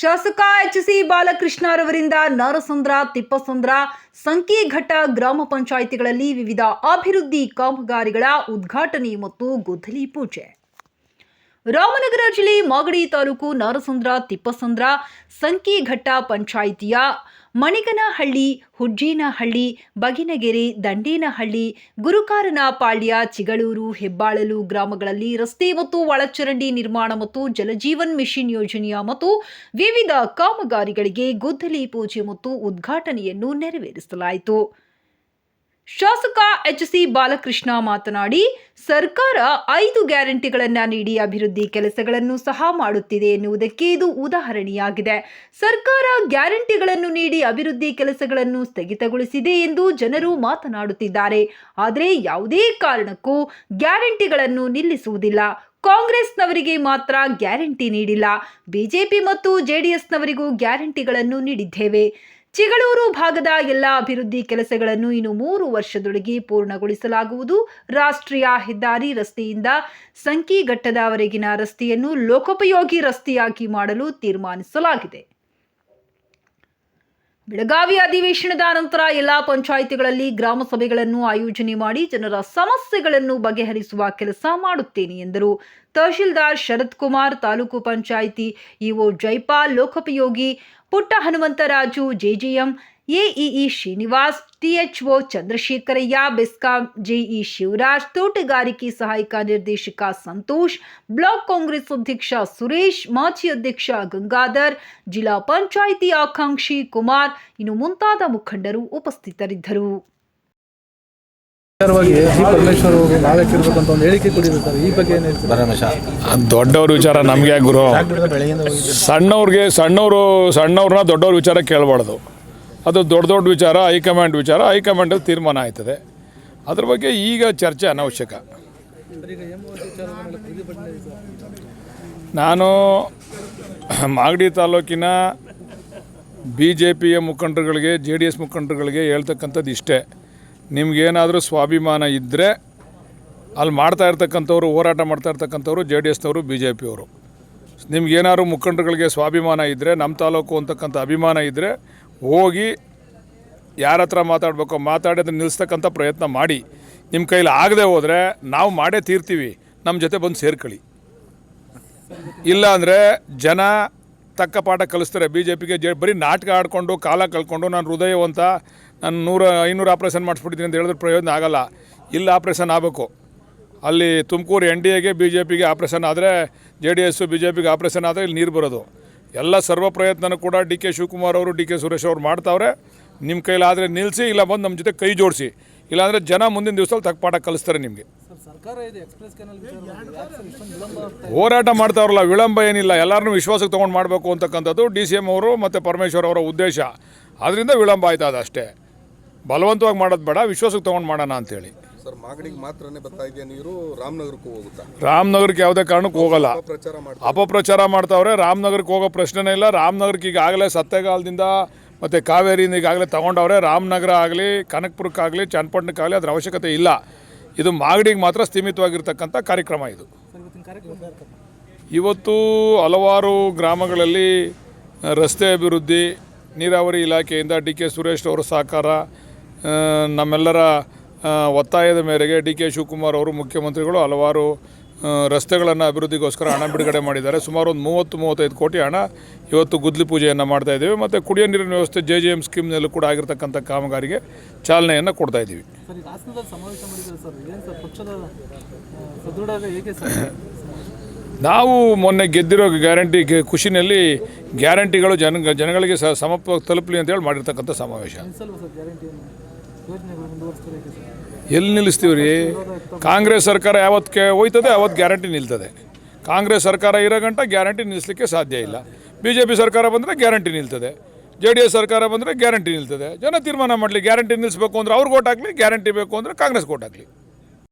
ಶಾಸಕ H C ಬಾಲಕೃಷ್ಣರವರಿಂದ ನರಸಂದ್ರ, ತಿಪ್ಪಸಂದ್ರ, ಸಂಕೀಘಟ್ಟ ಗ್ರಾಮ ಪಂಚಾಯಿತಿಗಳಲ್ಲಿ ವಿವಿಧ ಅಭಿವೃದ್ಧಿ ಕಾಮಗಾರಿಗಳ ಉದ್ಘಾಟನೆ ಮತ್ತು ಗುದ್ದಲಿ ಪೂಜೆ. ರಾಮನಗರ ಜಿಲ್ಲೆ ಮಾಗಡಿ ತಾಲೂಕು ನಾರಸಂದ್ರ, ತಿಪ್ಪಸಂದ್ರ, ಸಂಕಿಘಟ್ಟ ಪಂಚಾಯಿತಿಯ ಮಣಿಗನಹಳ್ಳಿ, ಹುಜ್ಜೇನಹಳ್ಳಿ, ಬಗಿನಗೆರೆ, ದಂಡೇನಹಳ್ಳಿ, ಗುರುಕಾರನಪಾಳ್ಯ, ಚಿಗಳೂರು, ಹೆಬ್ಬಾಳಲು ಗ್ರಾಮಗಳಲ್ಲಿ ರಸ್ತೆ ಮತ್ತು ಒಳಚರಂಡಿ ನಿರ್ಮಾಣ ಮತ್ತು ಜಲಜೀವನ್ ಮಿಷನ್ ಯೋಜನೆಯ ಮತ್ತು ವಿವಿಧ ಕಾಮಗಾರಿಗಳಿಗೆ ಗುದ್ದಲಿ ಪೂಜೆ ಮತ್ತು ಉದ್ಘಾಟನೆಯನ್ನು ನೆರವೇರಿಸಲಾಯಿತು. ಶಾಸಕ ಎಚ್ ಸಿ ಬಾಲಕೃಷ್ಣ ಮಾತನಾಡಿ, ಸರ್ಕಾರ ಐದು ಗ್ಯಾರಂಟಿಗಳನ್ನು ನೀಡಿ ಅಭಿವೃದ್ಧಿ ಕೆಲಸಗಳನ್ನು ಸಹ ಮಾಡುತ್ತಿದೆ ಎನ್ನುವುದಕ್ಕೆ ಇದು ಉದಾಹರಣೆಯಾಗಿದೆ. ಸರ್ಕಾರ ಗ್ಯಾರಂಟಿಗಳನ್ನು ನೀಡಿ ಅಭಿವೃದ್ಧಿ ಕೆಲಸಗಳನ್ನು ಸ್ಥಗಿತಗೊಳಿಸಿದೆ ಎಂದು ಜನರು ಮಾತನಾಡುತ್ತಿದ್ದಾರೆ. ಆದರೆ ಯಾವುದೇ ಕಾರಣಕ್ಕೂ ಗ್ಯಾರಂಟಿಗಳನ್ನು ನಿಲ್ಲಿಸುವುದಿಲ್ಲ. ಕಾಂಗ್ರೆಸ್ನವರಿಗೆ ಮಾತ್ರ ಗ್ಯಾರಂಟಿ ನೀಡಿಲ್ಲ. ಬಿಜೆಪಿ ಮತ್ತು ಜೆಡಿಎಸ್ನವರಿಗೂ ಗ್ಯಾರಂಟಿಗಳನ್ನು ನೀಡಿದ್ದೇವೆ. ಚಿಗಳೂರು ಭಾಗದ ಎಲ್ಲ ಅಭಿವೃದ್ಧಿ ಕೆಲಸಗಳನ್ನು ಇನ್ನು ಮೂರು ವರ್ಷದೊಳಗೆ ಪೂರ್ಣಗೊಳಿಸಲಾಗುವುದು. ರಾಷ್ಟ್ರೀಯ ಹೆದ್ದಾರಿ ರಸ್ತೆಯಿಂದ ಸಂಕಿಘಟ್ಟದವರೆಗಿನ ರಸ್ತೆಯನ್ನು ಲೋಕೋಪಯೋಗಿ ರಸ್ತೆಯಾಗಿ ಮಾಡಲು ತೀರ್ಮಾನಿಸಲಾಗಿದೆ. ಬೆಳಗಾವಿ ಅಧಿವೇಶನದ ನಂತರ ಎಲ್ಲಾ ಪಂಚಾಯಿತಿಗಳಲ್ಲಿ ಗ್ರಾಮ ಸಭೆಗಳನ್ನು ಆಯೋಜನೆ ಮಾಡಿ ಜನರ ಸಮಸ್ಯೆಗಳನ್ನು ಬಗೆಹರಿಸುವ ಕೆಲಸ ಮಾಡುತ್ತೇನೆ ಎಂದರು. ತಹಶೀಲ್ದಾರ್ ಶರತ್ ಕುಮಾರ್ ತಾಲೂಕು ಪಂಚಾಯಿತಿ ಇಒ ಜೈಪಾಲ್, ಲೋಕೋಪಯೋಗಿ Putta Hanumantharaju JJM AEE Srinivas THO Chandrashekaraiah BESCOM JE Shivaraj ತೋಟಗಾರಿಕೆ ಸಹಾಯಕ ನಿರ್ದೇಶಕ ಸಂತೋಷ್ ಬ್ಲಾಕ್ ಕಾಂಗ್ರೆಸ್ ಅಧ್ಯಕ್ಷ ಸುರೇಶ್ ಮಾಜಿ ಅಧ್ಯಕ್ಷ ಗಂಗಾಧರ್ ಜಿಲ್ಲಾ ಪಂಚಾಯಿತಿ ಆಕಾಂಕ್ಷಿ ಕುಮಾರ್ ಇನ್ನು ಮುಂತಾದ ಮುಖಂಡರು ಉಪಸ್ಥಿತರಿದ್ದರು ದೊಡ್ಡವ್ರ ವಿಚಾರ ನಮ್ಗೆ ಗುರು. ಸಣ್ಣವ್ರಿಗೆ ಸಣ್ಣವರು ಸಣ್ಣವ್ರನ್ನ ದೊಡ್ಡವ್ರ ವಿಚಾರ ಕೇಳಬಾರ್ದು. ಅದು ದೊಡ್ಡ ದೊಡ್ಡ ವಿಚಾರ ಹೈಕಮಾಂಡ್ ವಿಚಾರ ಹೈಕಮಾಂಡಲ್ಲಿ ತೀರ್ಮಾನ ಆಯ್ತದೆ. ಅದ್ರ ಬಗ್ಗೆ ಈಗ ಚರ್ಚೆ ಅನವಶ್ಯಕ. ನಾನು ಮಾಗಡಿ ತಾಲೂಕಿನ ಬಿ ಜೆ ಪಿಯ ಮುಖಂಡರುಗಳಿಗೆ ಜೆ ಡಿ ಎಸ್ ಮುಖಂಡರುಗಳಿಗೆ ಹೇಳ್ತಕ್ಕಂಥದ್ದು ಇಷ್ಟೇ. ನಿಮ್ಗೇನಾದರೂ ಸ್ವಾಭಿಮಾನ ಇದ್ದರೆ ಅಲ್ಲಿ ಮಾಡ್ತಾ ಇರ್ತಕ್ಕಂಥವ್ರು, ಹೋರಾಟ ಮಾಡ್ತಾ ಇರ್ತಕ್ಕಂಥವ್ರು ಜೆ ಡಿ ಎಸ್ನವರು ಬಿ ಜೆ ಪಿಯವರು ನಿಮ್ಗೇನಾದ್ರು ಮುಖಂಡರುಗಳಿಗೆ ಸ್ವಾಭಿಮಾನ ಇದ್ದರೆ ನಮ್ಮ ತಾಲೂಕು ಅಂತಕ್ಕಂಥ ಅಭಿಮಾನ ಇದ್ದರೆ ಹೋಗಿ ಯಾರ ಹತ್ರ ಮಾತಾಡಬೇಕು ಮಾತಾಡಿ ಅದನ್ನ ನಿಲ್ಲಿಸ್ತಕ್ಕಂಥ ಪ್ರಯತ್ನ ಮಾಡಿ. ನಿಮ್ಮ ಕೈಲಿ ಆಗದೆ ಹೋದರೆ ನಾವು ಮಾಡೇ ತೀರ್ತೀವಿ. ನಮ್ಮ ಜೊತೆ ಬಂದು ಸೇರ್ಕೊಳ್ಳಿ. ಇಲ್ಲ ಅಂದರೆ ಜನ ತಕ್ಕ ಪಾಠ ಕಲಿಸ್ತಾರೆ. ಬಿ ಜೆ ಪಿಗೆ ಜೆ ಬರೀ ನಾಟಕ ಆಡಿಕೊಂಡು, ಕಾಲ ಕಳ್ಕೊಂಡು, ನಾನು ಹೃದಯವಂತ, ನಾನು ನೂರ, ಐನೂರು ಆಪ್ರೇಷನ್ ಮಾಡಿಸ್ಬಿಟ್ಟಿದ್ದೀನಿ ಅಂತ ಹೇಳಿದ್ರೆ ಪ್ರಯೋಜನ ಆಗಲ್ಲ. ಇಲ್ಲಿ ಆಪ್ರೇಷನ್ ಆಗಬೇಕು. ಅಲ್ಲಿ ತುಮಕೂರು ಎನ್ ಡಿ ಎಗೆ ಬಿ ಜೆ ಪಿಗೆ ಆಪ್ರೇಷನ್ ಆದರೆ, J D S B J ಪಿಗೆ ಆಪ್ರೇಷನ್ ಆದರೆ ಇಲ್ಲಿ ನೀರು ಬರೋದು. ಎಲ್ಲ ಸರ್ವ ಪ್ರಯತ್ನನೂ ಕೂಡ ಡಿ ಕೆ ಶಿವಕುಮಾರ್ ಅವರು, ಡಿ ಕೆ ಸುರೇಶ್ ಅವರು ಮಾಡ್ತಾವ್ರೆ. ನಿಮ್ಮ ಕೈಲಾದರೆ ನಿಲ್ಲಿಸಿ ಇಲ್ಲ ಬಂದು ನಮ್ಮ ಜೊತೆ ಕೈ ಜೋಡಿಸಿ. ಇಲ್ಲಾಂದರೆ ಜನ ಮುಂದಿನ ದಿವಸದಲ್ಲಿ ತಕ್ಕ ಪಾಠ ಕಲಿಸ್ತಾರೆ ನಿಮಗೆ. ಹೋರಾಟ ಮಾಡ್ತಾವ್ರಲ್ಲ ವಿಳಂಬ ಏನಿಲ್ಲ ಎಲ್ಲರನ್ನೂ ವಿಶ್ವಾಸಕ್ಕೆ ತೊಗೊಂಡು ಮಾಡಬೇಕು ಅಂತಕ್ಕಂಥದ್ದು ಡಿ ಸಿ ಎಂ ಅವರು ಮತ್ತು ಪರಮೇಶ್ವರ್ ಅವರ ಉದ್ದೇಶ. ಅದರಿಂದ ವಿಳಂಬ ಆಯ್ತದ ಅಷ್ಟೇ ಬಲವಂತವಾಗಿ ಮಾಡೋದು ಬೇಡ ವಿಶ್ವಾಸಕ್ಕೆ ತೊಗೊಂಡು ಮಾಡೋಣ ಅಂತೇಳಿ. ಸರ್ ಮಾಗಡಿಗೆ ಮಾತ್ರನೇ ಬರ್ತಾ ಇದೆಯಾ ನೀರು ರಾಮನಗರಕ್ಕೂ ಹೋಗುತ್ತಾ? ರಾಮನಗರಕ್ಕೆ ಯಾವುದೇ ಕಾರಣಕ್ಕೂ ಹೋಗಲ್ಲ. ಪ್ರಚಾರ ಮಾಡ್ತಾ ಅಪಪ್ರಚಾರ ಮಾಡ್ತಾವ್ರೆ ರಾಮನಗರಕ್ಕೆ ಹೋಗೋ ಪ್ರಶ್ನೆನೇ ಇಲ್ಲ. ರಾಮನಗರಕ್ಕೆ ಈಗಾಗಲೇ ಸತ್ತೆಗಾಲದಿಂದ ಮತ್ತು ಕಾವೇರಿಯಿಂದ ಈಗಾಗಲೇ ತಗೊಂಡವ್ರೆ ರಾಮನಗರ ಆಗಲಿ ಕನಕಪುರಕ್ಕಾಗಲಿ ಚನ್ನಪಟ್ಟಣಕ್ಕಾಗಲಿ ಅದ್ರ ಅವಶ್ಯಕತೆ ಇಲ್ಲ. ಇದು ಮಾಗಡಿಗೆ ಮಾತ್ರ ಸೀಮಿತವಾಗಿರ್ತಕ್ಕಂಥ ಕಾರ್ಯಕ್ರಮ ಇದು? ಇವತ್ತು ಹಲವಾರು ಗ್ರಾಮಗಳಲ್ಲಿ ರಸ್ತೆ ಅಭಿವೃದ್ಧಿ, ನೀರಾವರಿ ಇಲಾಖೆಯಿಂದ ಡಿ ಕೆ ಸುರೇಶ್ ಅವರ ಸಹಕಾರ ನಮ್ಮೆಲ್ಲರ ಒತ್ತಾಯದ ಮೇರೆಗೆ ಡಿ ಕೆ ಶಿವಕುಮಾರ್ ಅವರು ಮುಖ್ಯಮಂತ್ರಿಗಳು ಹಲವಾರು ರಸ್ತೆಗಳನ್ನು ಅಭಿವೃದ್ಧಿಗೋಸ್ಕರ ಹಣ ಬಿಡುಗಡೆ ಮಾಡಿದ್ದಾರೆ. ಸುಮಾರು ಒಂದು ಮೂವತ್ತು ಮೂವತ್ತೈದು ಕೋಟಿ ಹಣ ಇವತ್ತು ಗುದ್ಲಿ ಪೂಜೆಯನ್ನು ಮಾಡ್ತಾ ಇದ್ದೀವಿ. ಮತ್ತು ಕುಡಿಯೋ ನೀರಿನ ವ್ಯವಸ್ಥೆ ಜೆ ಜೆ ಎಂ ಸ್ಕೀಮ್ನಲ್ಲೂ ಕೂಡ ಆಗಿರ್ತಕ್ಕಂಥ ಕಾಮಗಾರಿಗೆ ಚಾಲನೆಯನ್ನು ಕೊಡ್ತಾ ಇದ್ದೀವಿ. ನಾವು ಮೊನ್ನೆ ಗೆದ್ದಿರೋ ಗ್ಯಾರಂಟಿ ಖುಷಿನಲ್ಲಿ ಗ್ಯಾರಂಟಿಗಳು ಜನ ಜನಗಳಿಗೆ ಸಮಪ ಸಮ ತಲುಪಲಿ ಅಂತೇಳಿ ಮಾಡಿರ್ತಕ್ಕಂಥ ಸಮಾವೇಶ. ಎಲ್ಲಿ ನಿಲ್ಲಿಸ್ತೀವಿ ರೀ ಕಾಂಗ್ರೆಸ್ ಸರ್ಕಾರ ಯಾವತ್ತಕ್ಕೆ ಹೋಯ್ತದೆ ಅವತ್ತು ಗ್ಯಾರಂಟಿ ನಿಲ್ತದೆ. ಕಾಂಗ್ರೆಸ್ ಸರ್ಕಾರ ಇರೋ ಗಂಟ ಗ್ಯಾರಂಟಿ ನಿಲ್ಲಿಸಲಿಕ್ಕೆ ಸಾಧ್ಯ ಇಲ್ಲ. ಬಿ ಜೆ ಪಿ ಸರ್ಕಾರ ಬಂದರೆ ಗ್ಯಾರಂಟಿ ನಿಲ್ತದೆ. ಜೆ ಡಿ ಎಸ್ ಸರ್ಕಾರ ಬಂದರೆ ಗ್ಯಾರಂಟಿ ನಿಲ್ತದೆ. ಜನ ತೀರ್ಮಾನ ಮಾಡಲಿ, ಗ್ಯಾರಂಟಿ ನಿಲ್ಲಿಸ್ಬೇಕು ಅಂದ್ರೆ ಅವ್ರಿಗೆ ಓಟ್ ಗ್ಯಾರಂಟಿ ಬೇಕು ಅಂದರೆ ಕಾಂಗ್ರೆಸ್ ಓಟ್ ಹಾಕಲಿ.